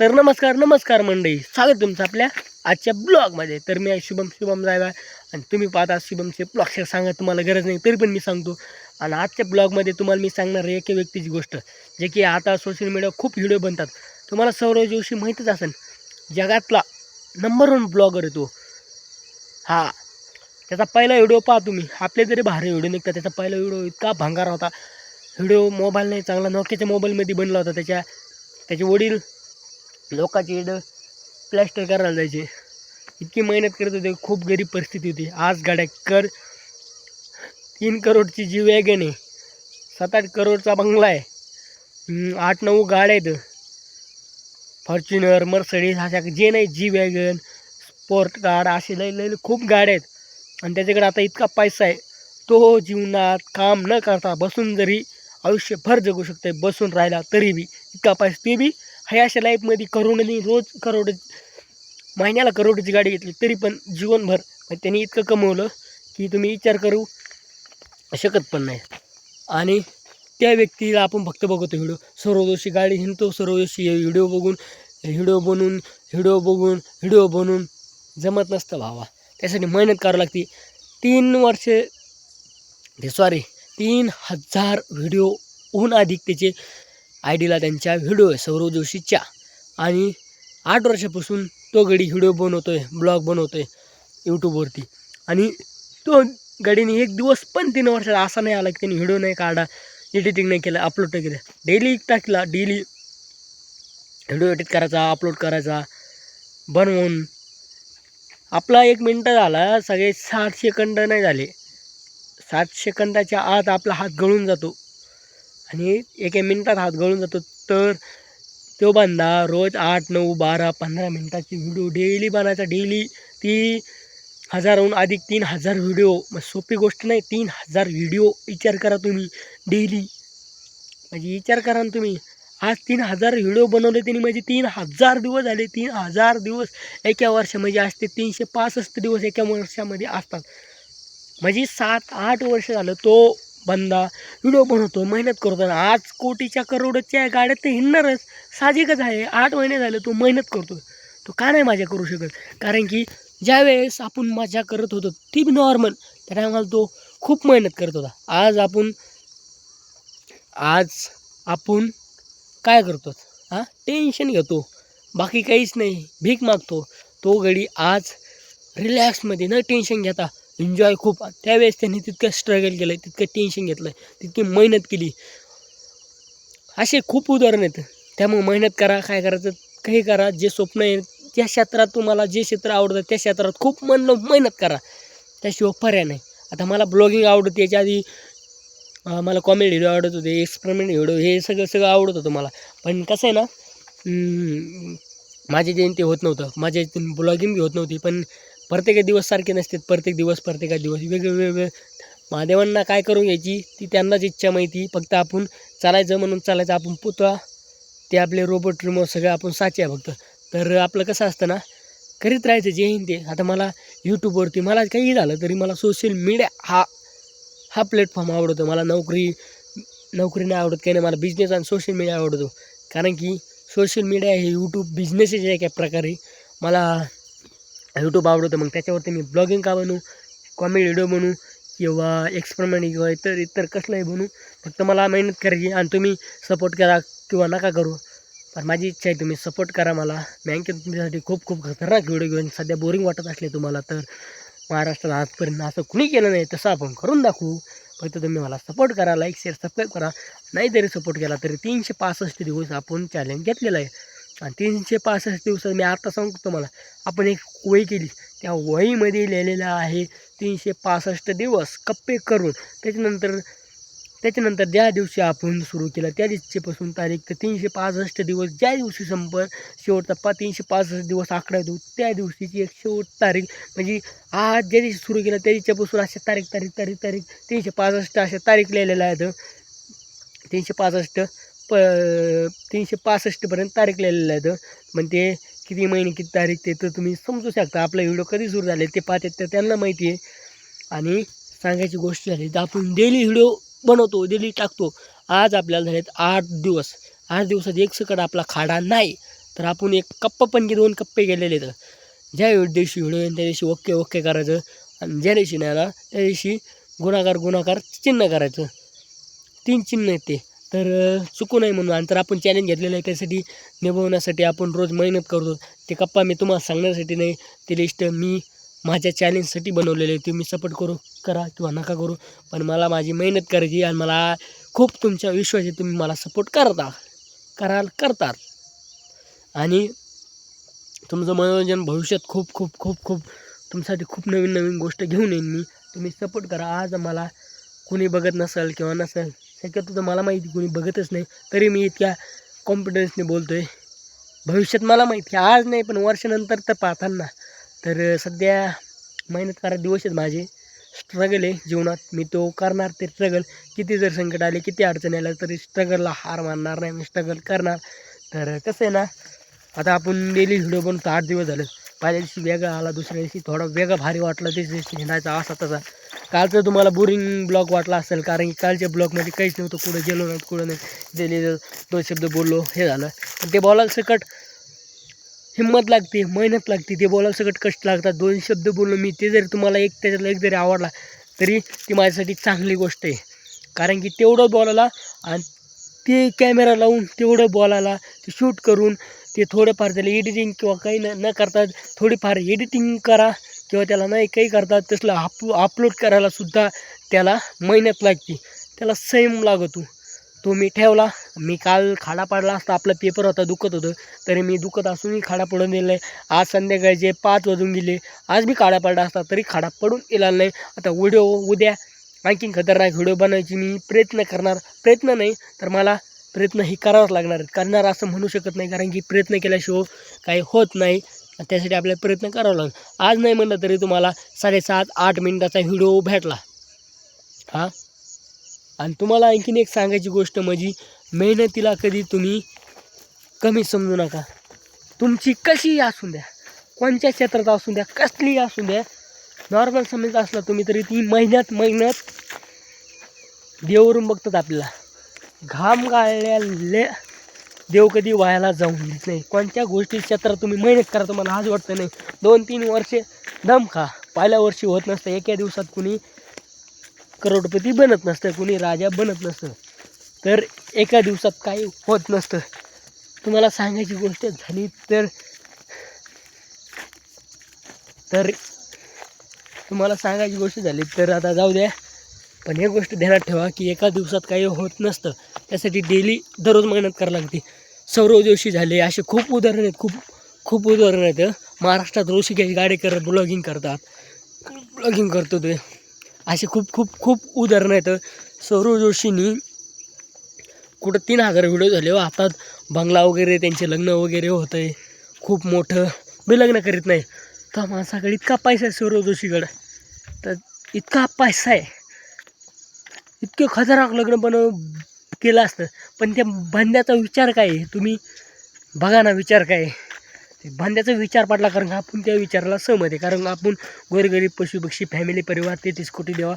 तर नमस्कार नमस्कार मंडळी. स्वागत तुमचं आपल्या आजच्या ब्लॉगमध्ये. तर मी आहे शुभम शुभम जायला आणि तुम्ही पाहता शुभमचे ब्लॉगशे सांगा तुम्हाला गरज नाही तरी पण मी सांगतो. आणि आजच्या ब्लॉगमध्ये तुम्हाला मी सांगणार आहे एका व्यक्तीची गोष्ट. जे की आता सोशल मीडियावर खूप व्हिडिओ बनतात. तुम्हाला सौरव जोशी माहीतच असेल जगातला नंबर वन ब्लॉगर आहे तो. हा. त्याचा पहिला व्हिडिओ पहा तुम्ही. आपले जरी भारी व्हिडिओ निघतात त्याचा पहिला व्हिडिओ इतका भांगार होता. व्हिडिओ मोबाईल नाही चांगला. नोक्याच्या मोबाईलमध्ये बनला होता त्याच्या त्याचे वडील लोकांची इकडं प्लॅस्टर करायला जायचे. इतकी मेहनत करत होते खूप गरीब परिस्थिती होती. आज गाड्या कर तीन करोडची जी वॅगन आहे सात आठ करोडचा बंगला आहे. आठ नऊ गाड्या आहेत. फॉर्च्युनर मर्सडीज अशा जे नाही जी वॅगन स्पोर्ट कार असे लई लई खूप गाड्या आहेत. आणि त्याच्याकडे आता इतका पैसा आहे. तो जीवनात काम न करता बसून जरी आयुष्यभर जगू शकते बसून राहिला तरी बी इतका पैसा ते बी ह्या अशा लाईफमध्ये करोडनी रोज करोड महिन्याला करोडची गाडी घेतली तरी पण जीवनभर मग त्यांनी इतकं कमवलं की तुम्ही विचार करू शकत पण नाही. आणि त्या व्यक्तीला आपण फक्त बघतो व्हिडिओ सर्व दिवशी गाडी हिंडतो सर्व दिवशी व्हिडिओ बघून व्हिडिओ बनवून व्हिडिओ बघून व्हिडिओ बनवून जमत नसतं भावा. त्यासाठी मेहनत करावी लागते. तीन वर्षे सॉरी तीन हजार व्हिडिओहून अधिक त्याचे आय डीला त्यांच्या व्हिडिओ आहे सौरव जोशीच्या आणि आठ वर्षापासून तो गडी व्हिडिओ बनवतो आहे ब्लॉग बनवतो आहे यूट्यूबवरती. आणि तो गडीने एक दिवस पण तीन वर्षात असा नाही आला की त्यांनी व्हिडिओ नाही काढा एडिटिंग नाही केलं अपलोड नाही केलं. डेली टाकला डेली व्हिडिओ एडिट करायचा अपलोड करायचा बनवून. आपला एक मिनटं झाला सगळे साठ सेकंद नाही झाले. सात सेकंदाच्या आत आपला हात गळून जातो. आणि एका मिनटात हात गळून जातो. तर तो बांधा रोज आठ नऊ बारा पंधरा मिनटाची व्हिडिओ डेली बनायचा. डेली ती हजारहून अधिक तीन हजार व्हिडिओ मग सोपी गोष्ट नाही तीन हजार व्हिडिओ विचार करा तुम्ही. डेली म्हणजे विचार करा ना तुम्ही. आज तीन हजार व्हिडिओ बनवले त्यांनी म्हणजे तीन हजार दिवस झाले. तीन हजार दिवस एका वर्षा म्हणजे असते. तीनशे पासष्ट दिवस एका वर्षामध्ये असतात. म्हणजे सात आठ वर्ष झालं तो बंदा. व्हिडिओ बनवतो मेहनत करतो. आज कोटीच्या करोडच्या गाड्यात तर हिंडणारच. साहजिकच आहे. आठ महिने झाले तो मेहनत करतो तो का नाही माझ्या करू शकत? कारण की ज्यावेळेस आपण मजा करत होतो ती बी नॉर्मल त्या टायमाला तो खूप मेहनत करत होता. आज आपण आज आपण काय करतो हां? टेन्शन घेतो. बाकी काहीच नाही. भीक मागतो. तो घडी आज रिलॅक्समध्ये न टेन्शन घेता एन्जॉय खूप. त्यावेळेस त्यांनी तितकं स्ट्रगल केलं आहे तितकं टेन्शन घेतलं आहे तितकी मेहनत केली. असे खूप उदाहरण आहेत. त्यामुळे मेहनत करा काय करायचं काही करा. जे स्वप्न आहे त्या क्षेत्रात तुम्हाला जे क्षेत्र आवडतं त्या क्षेत्रात खूप मन लावून मेहनत करा. त्याशिवाय पर्याय नाही. आता मला ब्लॉगिंग आवडतं याच्या आधी मला कॉमेडी व्हिडिओ आवडत होते एक्सपेरिमेंट व्हिडिओ हे सगळं सगळं आवडत होतं मला. पण कसं आहे ना हम्म, माझे ते होत नव्हतं. माझ्या ब्लॉगिंग बी होत नव्हती पण प्रत्येक दिवस सारखे नसतात प्रत्येक दिवस प्रत्येका दिवस. वेगळे वेगळे महादेवांना काय करून घ्यायची? ती त्यांनाच इच्छा माहिती फक्त आपण चालायचं म्हणून चालायचं. आपण पुतळा ते आपले रोबोट रिमोट सगळं आपण साचे आहे फक्त. तर आपलं कसं असतं ना करीत राहायचं जे येईन ते. आता मला यूट्यूबवरती मला काही झालं तरी मला सोशल मीडिया हा हा प्लॅटफॉर्म आवडतो. मला नोकरी नोकरी नाही आवडत काही नाही. मला बिझनेस आणि सोशल मीडिया आवडतो. कारण की सोशल मीडिया हे यूट्यूब बिझनेसच आहे एका प्रकारे मला यूट्यूब आवडतो मग त्याच्यावरती मी ब्लॉगिंग का बनू कॉमेडी व्हिडिओ बनवू किंवा एक्सपेरिमेंट किंवा इतर इतर कसलंही बनू. फक्त मला मेहनत करायची आणि तुम्ही सपोर्ट करा किंवा नका करू. पण माझी इच्छा आहे तुम्ही सपोर्ट करा मला. बँकेत तुमच्यासाठी खूप खूप खतरनाक व्हिडिओ घेऊन. सध्या बोरिंग वाटत असले तुम्हाला तर महाराष्ट्रात आजपर्यंत असं कुणी केलं नाही. तसं आपण करून दाखवू. फक्त तुम्ही मला सपोर्ट करा लाईक शेअर सबस्क्राईब करा. नाही जरी सपोर्ट केला तरी तीनशे पासष्ट दिवस आपण चॅलेंज घेतलेला आहे. आणि तीनशे पासष्ट दिवसात मी आता सांगतो तुम्हाला आपण एक वही केली. त्या वहीमध्ये लिहिलेलं आहे तीनशे पासष्ट दिवस कप्पे करून. त्याच्यानंतर त्याच्यानंतर ज्या दिवशी आपण सुरू केलं त्या दिवशीपासून तारीख तर तीनशे पासष्ट दिवस ज्या दिवशी संपर शेवटचा पा तीनशे पासष्ट दिवस आकडा येतो त्या दिवशीची एक शेवट तारीख. म्हणजे आज ज्या दिवशी सुरू केलं त्या दिवशीपासून अशा तारीख तारीख तारीख तारीख तीनशे पासष्ट अशा तारीख लिहिलेल्या आहेत. तीनशे पासष्ट प तीनशे पासष्टपर्यंत तारीख लिहिलेलं आहे पण ते किती महिने किती तारीख ते तर तुम्ही समजू शकता. आपला व्हिडिओ कधी सुरू झाले ते पाहतात तर त्यांना माहिती आहे. आणि सांगायची गोष्ट झाली तर आपण डेली व्हिडिओ बनवतो डेली टाकतो. आज आपल्याला झालेत आठ दिवस. आठ दिवसात एक सकट आपला खाडा नाही. तर आपण एक कप्पा पण की दोन कप्पे गेलेले तर ज्या दिवशी व्हिडिओ येईल त्या दिवशी ओके ओके करायचं. आणि ज्या दिवशी नाही आला त्या दिवशी गुणाकार गुणाकार चिन्ह करायचं. तीन चिन्ह आहेत ते. तर चुकू नये म्हणून. आणि तर आपण चॅलेंज घेतलेलं आहे त्यासाठी निभवण्यासाठी आपण रोज मेहनत करतो. ते कप्पा मी तुम्हाला सांगण्यासाठी नाही ती लिस्ट मी माझ्या चॅलेंजसाठी बनवलेले आहे. तुम्ही सपोर्ट करू करा किंवा नका करू. पण मला माझी मेहनत करायची आणि मला खूप तुमच्या विश्वासाची तुम्ही मला सपोर्ट करता कराल करतात. आणि तुमचं मनोरंजन भविष्यात खूप खूप खूप खूप तुमच्यासाठी खूप नवीन नवीन गोष्ट घेऊन येईन मी. तुम्ही सपोर्ट करा. आज मला कुणी बघत नसेल किंवा नसेल शक्यतो तर मला माहिती कोणी बघतच नाही. तरी मी इतक्या कॉन्फिडन्सने बोलतो आहे भविष्यात मला माहिती आहे. आज नाही पण वर्षानंतर तर पाहताना. तर सध्या मेहनत करा दिवस आहेत माझे. स्ट्रगल आहे जीवनात. मी तो करणार ते स्ट्रगल किती जर संकट आले किती अडचणी आल्या तरी स्ट्रगलला हार मानणार नाही. मी स्ट्रगल करणार. तर कसं आहे ना आता आपण डेली व्हिडिओ बनवतो. आठ दिवस झालं. पहिल्या दिवशी वेगळा आला दुसऱ्या दिवशी थोडा वेगळा भारी वाटला. त्या दिवशी हिंडायचा असा तसा. कालचं तुम्हाला बोरिंग ब्लॉग वाटला असेल कारण की कालच्या ब्लॉगमध्ये काहीच नव्हतं कुठं गेलो नाही कुठं नाही दिले दोन शब्द बोललो हे झालं. पण ते बोलायला सकट हिंमत लागते मेहनत लागते ते बोलायला सकट कष्ट लागतात. दोन शब्द बोललो मी ते जरी तुम्हाला एक त्याच्यातला एक जरी आवडला तरी ती माझ्यासाठी चांगली गोष्ट आहे. कारण की तेवढं बोलायला आणि ते कॅमेरा लावून तेवढं बोलायला ते शूट करून ते थोडंफार त्याला एडिटिंग किंवा काही न न करता थोडीफार एडिटिंग करा किंवा त्याला नाही काही करतात तसलं अप अपलोड करायलासुद्धा त्याला मेहनत लागते. त्याला संयम लागतो. तो मी ठेवला. मी काल खाडा पाडला असता. आपला पेपर होता दुखत होतं. तरी मी दुखत असूनही खाडा पडून दिला आहे. आज संध्याकाळचे पाच वाजून गेले. आज मी खाडा पाडला असता तरी खाडा पडून गेला नाही. आता व्हिडिओ उद्या आणखीन खतरनाक व्हिडिओ बनवायची मी प्रयत्न करणार. प्रयत्न नाही तर मला प्रयत्न ही करावाच लागणार. करणार असं म्हणू शकत नाही. कारण की प्रयत्न केल्याशिवाय काही होत नाही. त्यासाठी आपल्याला प्रयत्न करावा लागेल. आज नाही म्हणलं तरी तुम्हाला साडेसात आठ मिनिटाचा व्हिडिओ भेटला. हां? आणि तुम्हाला आणखीन एक सांगायची गोष्ट म्हणजे मेहनतीला कधी तुम्ही कमी समजू नका. तुमची कशीही असू द्या कोणत्या क्षेत्रात असू द्या कसलीही असू द्या नॉर्मल समज असला तुम्ही तरी ती मेहनत मेहनत देवरून बघतात आपल्याला. घाम गाळल्या देव कधी वायाला जाऊन देत नाही. कोणत्या गोष्टी क्षेत्रात तुम्ही मेहनत करा तुम्हाला आज वाटतं नाही. दोन तीन वर्षे दम खा. पहिल्या वर्षी होत नसतं. एका दिवसात कुणी करोडपती बनत नसतं. कुणी राजा बनत नसतं. तर एका दिवसात काही होत नसतं. तुम्हाला सांगायची गोष्ट झाली तर तर तुम्हाला सांगायची गोष्ट झाली तर आता जाऊ द्या. पण एक गोष्ट ध्यानात ठेवा की एका दिवसात काही होत नसतं. त्यासाठी डेली दररोज मेहनत करावी लागते. सौरव जोशी झाले असे खूप उदाहरणं आहेत खूप खूप उदाहरण आहेत महाराष्ट्रात ऋषिकेश गाडेकर ब्लॉगिंग करतात. ब्लॉगिंग करतो ते. असे खूप खूप खूप उदाहरणं आहेत सौरव जोशींनी कुठं तीन हजार व्हिडिओ झाले हो. आता हातात बंगला वगैरे त्यांचे लग्न वगैरे होतं आहे खूप मोठं मी लग्न करीत नाही. तर माणसाकडे इतका पैसा आहे सौरव जोशीकडं. तर इतका पैसा आहे. इतकं खतरनाक लग्न बनव केलं असतं. पण त्या भांड्याचा विचार काय आहे? तुम्ही बघा ना विचार काय आहे. विचार पडला कारण का आपण त्या विचाराला सहमत आहे. कारण आपण गोरगरीब पशुपक्षी फॅमिली परिवार तेहतीस कोटी देवा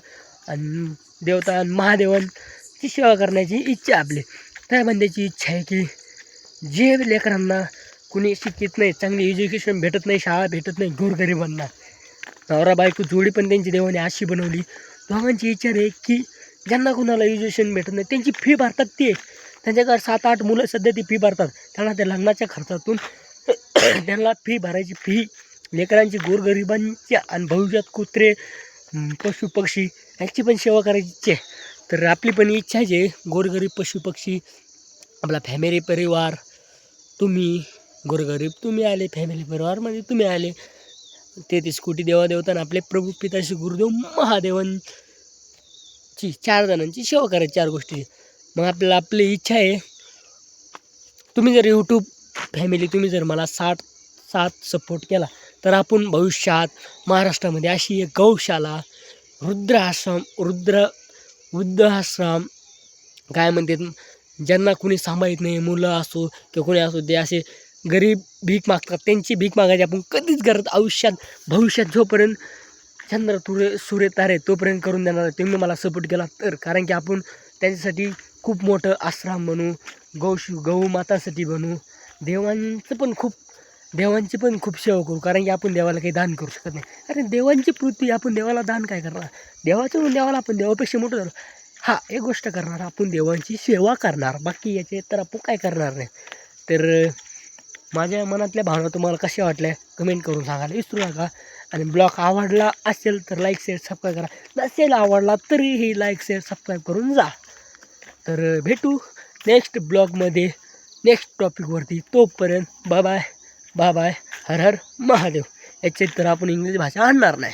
आणि देवता आणि महादेवांची सेवा करण्याची इच्छा आपली त्या भांड्याची इच्छा आहे की जे लेकरांना कुणी शिकित नाही चांगली एज्युकेशन भेटत नाही शाळा भेटत नाही गोरगरिबांना नवरा बायको जोडी पण त्यांची देवाने अशी बनवली. दोघांची इच्छा आहे की ज्यांना कुणाला एज्युकेशन भेटत नाही त्यांची फी भरतात ते. त्यांच्याकडे सात आठ मुलं सध्या ती फी भरतात. त्यांना त्या लग्नाच्या खर्चातून त्यांना फी भरायची फी लेकरांची गोरगरिबांची आणि भविष्यात कुत्रे पशुपक्षी पशु पक्षी यांची पण सेवा करायची इच्छा आहे. तर आपली पण इच्छा आहे जे गोरगरीब पशु पक्षी आपला फॅमिली परिवार तुम्ही गोरगरीब तुम्ही आले फॅमिली परिवारमध्ये तुम्ही आले. ते ते स्कूटी देवादेवताना आपले प्रभू पिताशी गुरुदेव ची चार जणांची सेवा करायची चार गोष्टी. मग आपल्याला आपली इच्छा आहे तुम्ही जर यूट्यूब फॅमिली तुम्ही जर मला साठ साथ सपोर्ट केला तर आपण भविष्यात महाराष्ट्रामध्ये अशी एक गौशाला रुद्र आश्रम रुद्र वृद्ध आश्रम काय म्हणतात ज्यांना कुणी सांभाळत नाही मुलं असो किंवा कोणी असो ते असे गरीब भीक मागतात त्यांची भीक मागायची आपण कधीच करत आयुष्यात भविष्यात जोपर्यंत चंद्र तुरे सूर्य तारे तोपर्यंत करून देणार तुम्ही मला सपोर्ट केला तर. कारण की आपण त्यांच्यासाठी खूप मोठं आश्रम बनू गौ गौ मातासाठी बनू. देवांचं पण खूप देवांची पण खूप सेवा करू. कारण की आपण देवाला काही दान करू शकत नाही. अरे देवांची पृथ्वी आपण देवाला दान काय करणार? देवाचं म्हणून देवाला आपण देवापेक्षा मोठं झालो. हा एक गोष्ट करणार. आपण देवांची सेवा करणार. बाकी याचे तर आपण काय करणार नाही. तर माझ्या मनातल्या भावना तुम्हाला कशा वाटल्या कमेंट करून सांगायला विसरू नका. आणि ब्लॉग आवडला असेल तर लाईक शेअर सबस्क्राईब करा. नसेल आवडला तरीही लाईक शेअर सबस्क्राईब करून जा. तर भेटू नेक्स्ट ब्लॉगमध्ये नेक्स्ट टॉपिकवरती तोपर्यंत बाय बाय बाय हर हर महादेव. याच्यात तर आपण इंग्रजी भाषा आणणार नाही.